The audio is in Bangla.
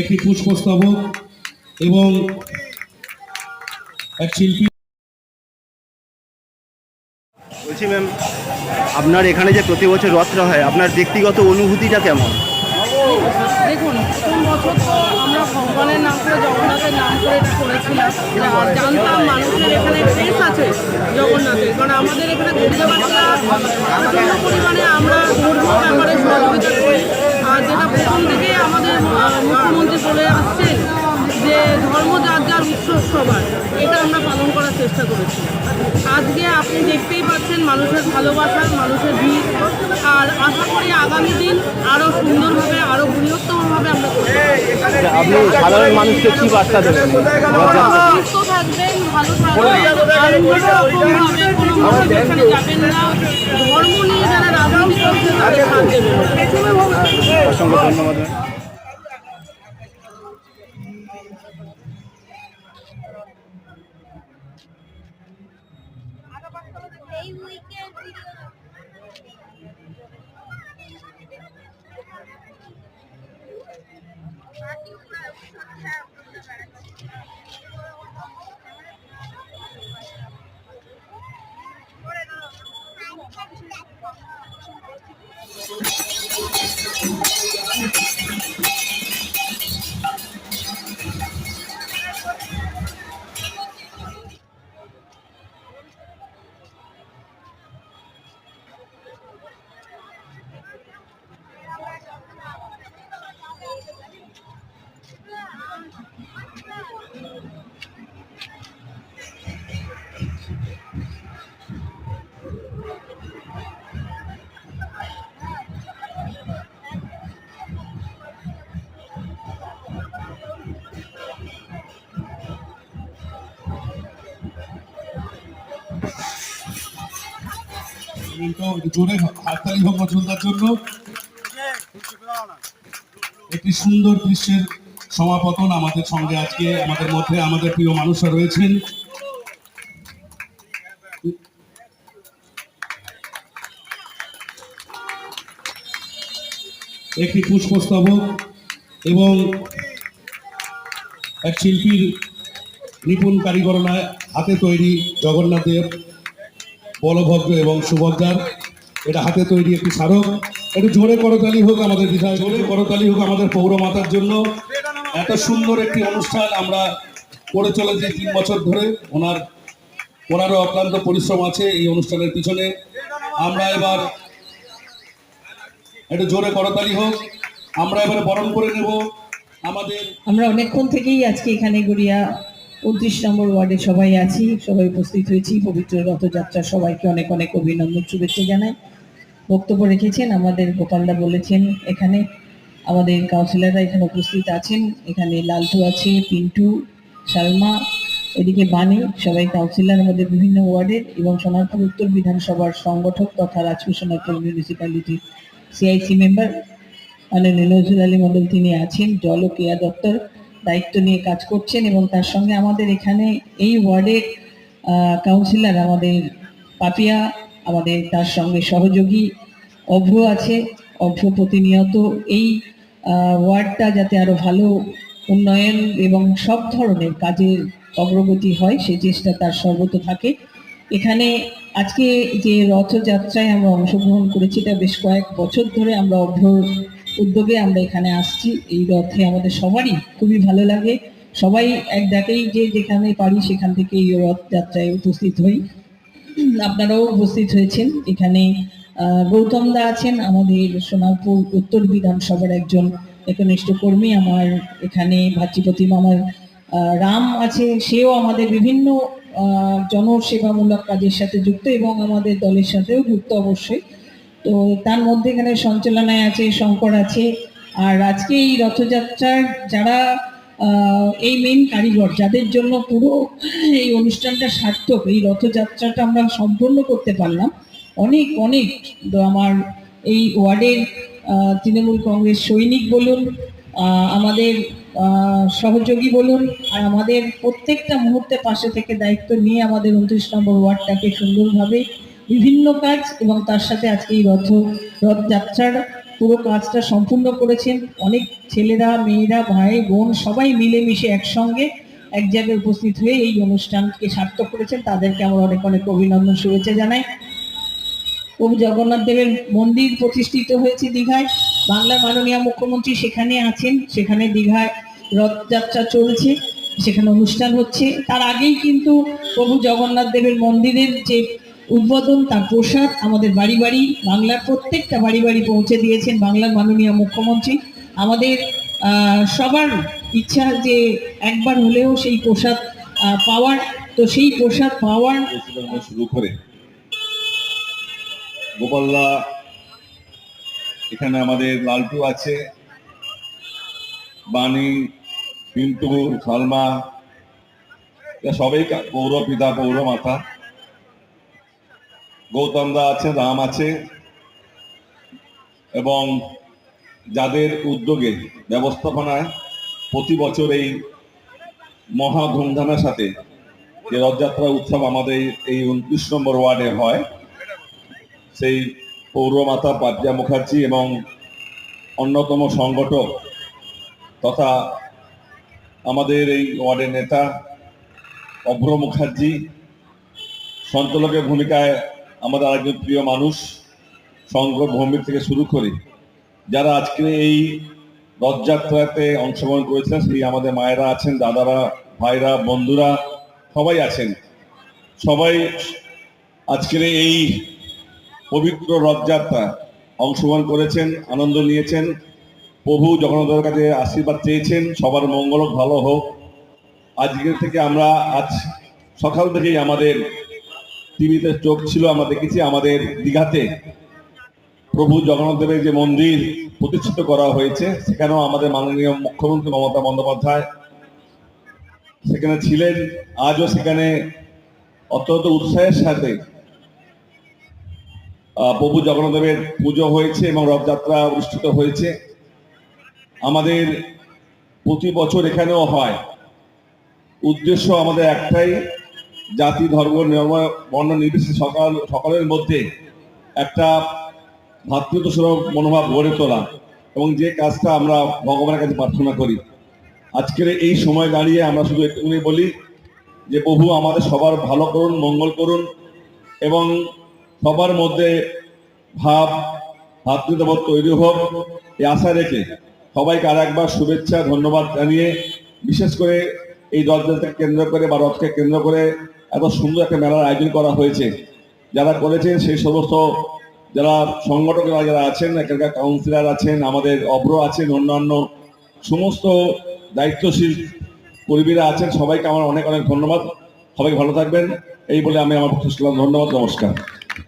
একটি পুষ্পস্তবক এবং এক শিল্পী। বলছি ম্যাম আপনার এখানে যে প্রতি বছর রথটা হয় আপনার ব্যক্তিগত অনুভূতিটা কেমন? দেখুন প্রথম বছর তো আমরা ভগবানের নাম করে জগন্নাথের নাম করে করেছিলাম। আর জানতাম মানুষের এখানে ট্রেস আছে জগন্নাথের কারণ আমাদের এখানে গরিবাসীরা প্রচণ্ড পরিমাণে আমরা ধর্মীয় ব্যাপারে সহযোগিতা করি। আর যেটা প্রথম থেকে মুখ্যমন্ত্রী চলে আসছেন যে ধর্ম যার যার উৎসব সবার এটা আমরা পালন করার চেষ্টা করেছি। আজকে আপনি দেখতেই পাচ্ছেন মানুষের ভালোবাসা মানুষের ভিড়। আর আশা করি আগামী দিন আরও সুন্দরভাবে আরও বৃহত্তমভাবে আমরা আপনি সাধারণ মানুষকে কি বার্তা দেবেন? সুস্থ থাকবেন ভালো থাকবেন। কোনো মানুষ যাবেন না। ধর্ম নিয়ে যারা রাজনীতি করছে তাদের সাথ দেবেন। অসংখ্য ধন্যবাদ। care. জোরে হাততালি হোক জন্য। একটি সুন্দর দৃশ্যের সমাপতন আমাদের সঙ্গে আজকে, আমাদের মধ্যে আমাদের প্রিয় মানুষরা রয়েছেন। একটি পুষ্পস্তবক এবং এক শিল্পীর নিপুণ কারিগরনায় হাতে তৈরি জগন্নাথ দেব বলভদ্র এবং সুভদ্রার। এটা হাতে তৈরি একটি স্মারক। একটু জোরে করতালি হোক আমাদের বিধায় জোরে করতালি হোক আমাদের পৌরমাতার জন্য। এত সুন্দর একটি অনুষ্ঠান আমরা করে চলেছি তিন বছর ধরে। ওনার ওনারও অক্লান্ত পরিশ্রম আছে এই অনুষ্ঠানের পিছনে। আমরা এবার একটু জোরে করতালি হোক। আমরা এবারে বরণ করে নেব। আমাদের আমরা অনেকক্ষণ থেকেই আজকে এখানে গড়িয়া উনত্রিশ নম্বর ওয়ার্ডে সবাই আছি, সবাই উপস্থিত হয়েছি। পবিত্র রথযাত্রা সবাইকে অনেক অনেক অভিনন্দন, শুভেচ্ছা জানাই। বক্তব্য রেখেছেন আমাদের গোপালদা বলেছেন এখানে। আমাদের কাউন্সিলররা এখানে উপস্থিত আছেন। এখানে লালটু আছে, পিন্টু, সালমা, এদিকে বাণী, সবাই কাউন্সিলর আমাদের বিভিন্ন ওয়ার্ডের এবং সোনারপুর উত্তর বিধানসভার সংগঠক তথা রাজপুর মিউনিসিপ্যালিটির সিআইসি মেম্বার মাননীয় নজরুল আলী মণ্ডল তিনি আছেন জল ও ক্রিয়া দপ্তর দায়িত্ব নিয়ে কাজ করছেন এবং তার সঙ্গে আমাদের এখানে এই ওয়ার্ডের কাউন্সিলর আমাদের পাপিয়া, আমাদের তার সঙ্গে সহযোগী অভ্র আছে। অভ্র প্রতিনিয়ত এই ওয়ার্ডটা যাতে আরও ভালো উন্নয়ন এবং সব ধরনের কাজের অগ্রগতি হয় সেই চেষ্টা তার সর্বত থাকে। এখানে আজকে যে রথযাত্রায় আমরা অংশগ্রহণ করেছি, এটা বেশ কয়েক বছর ধরে আমরা অভ্র উদ্যোগে আমরা এখানে আসছি। এই রথে আমাদের সবারই খুবই ভালো লাগে। সবাই এক ডাকেই যে যেখানে পারি সেখান থেকে এই রথযাত্রায় উপস্থিত হই। আপনারাও উপস্থিত হয়েছেন। এখানে গৌতম দা আছেন আমাদের সোনারপুর উত্তর বিধানসভার একজন একনিষ্ঠ কর্মী। আমার এখানে ভাতৃপতি মামার আহ, রাম আছে। সেও আমাদের বিভিন্ন জনসেবামূলক কাজের সাথে যুক্ত এবং আমাদের দলের সাথেও যুক্ত অবশ্যই। তো তার মধ্যে এখানে সঞ্চালনায় আছে, শঙ্কর আছে। আর আজকে এই রথযাত্রার যারা এই মেন কারিগর, যাদের জন্য পুরো এই অনুষ্ঠানটা সার্থক, এই রথযাত্রাটা আমরা সম্পূর্ণ করতে পারলাম। অনেক অনেক আমার এই ওয়ার্ডের তৃণমূল কংগ্রেস সৈনিক বলুন আমাদের সহযোগী বলুন, আর আমাদের প্রত্যেকটা মুহূর্তে পাশে থেকে দায়িত্ব নিয়ে আমাদের উনত্রিশ নম্বর ওয়ার্ডটাকে সুন্দরভাবে বিভিন্ন কাজ এবং তার সাথে আজকে এই রথ রথযাত্রার পুরো কাজটা সম্পূর্ণ করেছেন। অনেক ছেলেরা, মেয়েরা, ভাই, বোন সবাই মিলেমিশে একসঙ্গে এক জায়গায় উপস্থিত হয়ে এই অনুষ্ঠানকে সার্থক করেছেন। তাদেরকে আমরা অনেক অনেক অভিনন্দন, শুভেচ্ছা জানাই। প্রভু জগন্নাথ দেবের মন্দির প্রতিষ্ঠিত হয়েছে দীঘায়। বাংলার মাননীয় মুখ্যমন্ত্রী সেখানে আছেন। সেখানে দীঘায় রথযাত্রা চলছে, সেখানে অনুষ্ঠান হচ্ছে। তার আগেই কিন্তু প্রভু জগন্নাথ দেবের মন্দিরের যে উদ্বোধন তার প্রসাদ আমাদের বাড়ি বাড়ি, বাংলার প্রত্যেকটা বাড়ি বাড়ি পৌঁছে দিয়েছেন বাংলার মাননীয় মুখ্যমন্ত্রী। আমাদের সবার ইচ্ছা যে একবার হলেও সেই প্রসাদ পাওয়ার, তো সেই প্রসাদ পাওয়ার শুরু করে। গোপালদা, এখানে আমাদের লালটু আছে, বাণী, পিন্টু, সালমা সবাই পৌর পিতা পৌর মাতা। গৌতম দা আছে, রাম আছে, এবং যাদের উদ্যোগে, ব্যবস্থাপনায় প্রতি বছর এই মহা ধুমধামের সাথে যে রথযাত্রা উৎসব আমাদের এই উনত্রিশ নম্বর ওয়ার্ডে হয়, সেই পৌরমাতা পাদ্যা মুখার্জি এবং অন্যতম সংগঠক তথা আমাদের এই ওয়ার্ডের নেতা অভ্র মুখার্জি সঞ্চালকের ভূমিকায় আমাদের আরেকজন প্রিয় মানুষ সংঘ ভৌমিক থেকে শুরু করে, যারা আজকে এই রথযাত্রাতে অংশগ্রহণ করেছেন, সেই আমাদের মায়েরা আছেন, দাদারা, ভাইরা, বন্ধুরা, সবাই আছেন। সবাই আজকের এই পবিত্র রথযাত্রা অংশগ্রহণ করেছেন, আনন্দ নিয়েছেন। প্রভু জগন্নাথের কাছে আশীর্বাদ চেয়েছেন, সবার মঙ্গল ভালো হোক। আজকের থেকে আমরা আজ সকাল থেকেই আমাদের টিভিতে চোখ ছিল, আমরা দেখেছি আমাদের দীঘাতে প্রভু জগন্নাথ দেবের যে মন্দির প্রতিষ্ঠিত করা হয়েছে, সেখানেও আমাদের মাননীয় মুখ্যমন্ত্রী মমতা বন্দ্যোপাধ্যায় সেখানে ছিলেন। আজও সেখানে অত্যন্ত উৎসাহের সাথে প্রভু জগন্নাথদেবের পুজো হয়েছে এবং রথযাত্রা অনুষ্ঠিত হয়েছে। আমাদের প্রতি বছর এখানেও হয়। উদ্দেশ্য আমাদের একটাই জাতি, ধর্ম নির্ম- বর্ণ, নির্বিশেষে সকাল, সকলের মধ্যে একটা ভাতৃত্বসুলভ মনোভাব গড়ে তোলা এবং যে কাজটা আমরা ভগবানের কাছে প্রার্থনা করি। আজকের এই সময় দাঁড়িয়ে আমরা শুধু একটুখানি বলি যে, প্রভু আমাদের সবার ভালো করুন, মঙ্গল করুন এবং সবার মধ্যে ভাব, ভাতৃত্ববোধ তৈরি হোক এই আশা রেখে সবাইকে আর একবার শুভেচ্ছা, ধন্যবাদ জানিয়ে বিশেষ করে এই রথযাত্রাকে কেন্দ্র করে বা রথকে কেন্দ্র করে এত সুন্দর একটা মেলার আয়োজন করা হয়েছে। যারা করেছেন সেই সমস্ত যারা সংগঠকরা যারা আছেন, এখানকার কাউন্সিলার আছেন, আমাদের অব্র আছেন, অন্যান্য সমস্ত দায়িত্বশীল কর্মীরা আছেন, সবাইকে আমার অনেক অনেক ধন্যবাদ। সবাই ভালো থাকবেন। এই বলে আমি আমার ধন্যবাদ, নমস্কার।